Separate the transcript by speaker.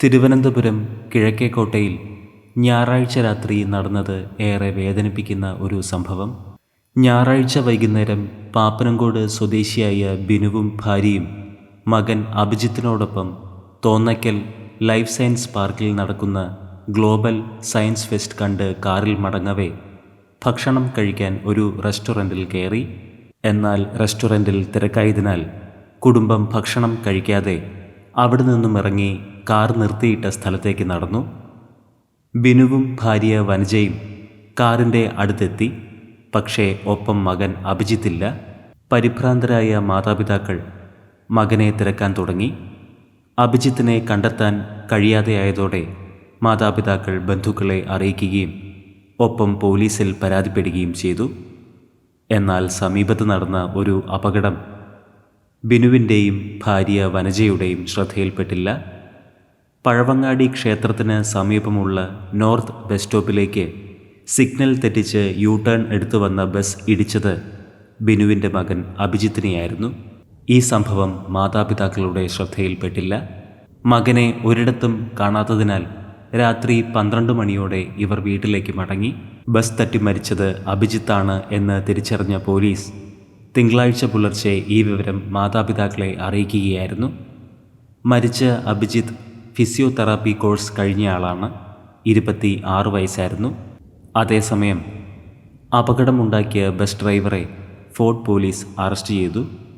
Speaker 1: തിരുവനന്തപുരം കിഴക്കേക്കോട്ടയിൽ ഞായറാഴ്ച രാത്രി നടന്നത് ഏറെ വേദനിപ്പിക്കുന്ന ഒരു സംഭവം. ഞായറാഴ്ച വൈകുന്നേരം പാപ്പനംകോട് സ്വദേശിയായ ബിനുവും ഭാര്യയും മകൻ അഭിജിത്തിനോടൊപ്പം തോന്നയ്ക്കൽ ലൈഫ് സയൻസ് പാർക്കിൽ നടക്കുന്ന ഗ്ലോബൽ സയൻസ് ഫെസ്റ്റ് കണ്ട് കാറിൽ മടങ്ങവേ ഭക്ഷണം കഴിക്കാൻ ഒരു റെസ്റ്റോറന്റിൽ കയറി. എന്നാൽ റെസ്റ്റോറന്റിൽ തിരക്കായതിനാൽ കുടുംബം ഭക്ഷണം കഴിക്കാതെ അവിടെ നിന്നും ഇറങ്ങി കാർ നിർത്തിയിട്ട സ്ഥലത്തേക്ക് നടന്നു. ബിനുവും ഭാര്യ വനജയും കാറിന്റെ അടുത്തെത്തി. പക്ഷേ ഒപ്പം മകൻ അഭിജിത്തില്ല. പരിഭ്രാന്തരായ മാതാപിതാക്കൾ മകനെ തിരക്കാൻ തുടങ്ങി. അഭിജിത്തിനെ കണ്ടെത്താൻ കഴിയാതെയായതോടെ മാതാപിതാക്കൾ ബന്ധുക്കളെ അറിയിക്കുകയും ഒപ്പം പോലീസിൽ പരാതിപ്പെടുകയും ചെയ്തു. എന്നാൽ സമീപത്ത് നടന്ന ഒരു അപകടം ബിനുവിന്റെയും ഭാര്യ വനജയുടെയും ശ്രദ്ധയിൽപ്പെട്ടില്ല. പഴവങ്ങാടി ക്ഷേത്രത്തിന് സമീപമുള്ള നോർത്ത് ബസ് സ്റ്റോപ്പിലേക്ക് സിഗ്നൽ തെറ്റിച്ച് യു ടേൺ എടുത്തു വന്ന ബസ് ഇടിച്ചത് ബിനുവിന്റെ മകൻ അഭിജിത്തിനെയായിരുന്നു. ഈ സംഭവം മാതാപിതാക്കളുടെ ശ്രദ്ധയിൽപ്പെട്ടില്ല. മകനെ ഒരിടത്തും കാണാത്തതിനാൽ രാത്രി പന്ത്രണ്ട് മണിയോടെ ഇവർ വീട്ടിലേക്ക് മടങ്ങി. ബസ് തട്ടി മരിച്ചത് അഭിജിത്താണ് എന്ന് തിരിച്ചറിഞ്ഞ പോലീസ് തിങ്കളാഴ്ച പുലർച്ചെ ഈ വിവരം മാതാപിതാക്കളെ അറിയിക്കുകയായിരുന്നു. മരിച്ച അഭിജിത്ത് ഫിസിയോതെറാപ്പി കോഴ്സ് കഴിഞ്ഞയാളാണ് ഇരുപത്തി ആറ് വയസ്സായിരുന്നു. അതേസമയം അപകടമുണ്ടാക്കിയ ബസ് ഡ്രൈവറെ ഫോർട്ട് പോലീസ് അറസ്റ്റ് ചെയ്തു.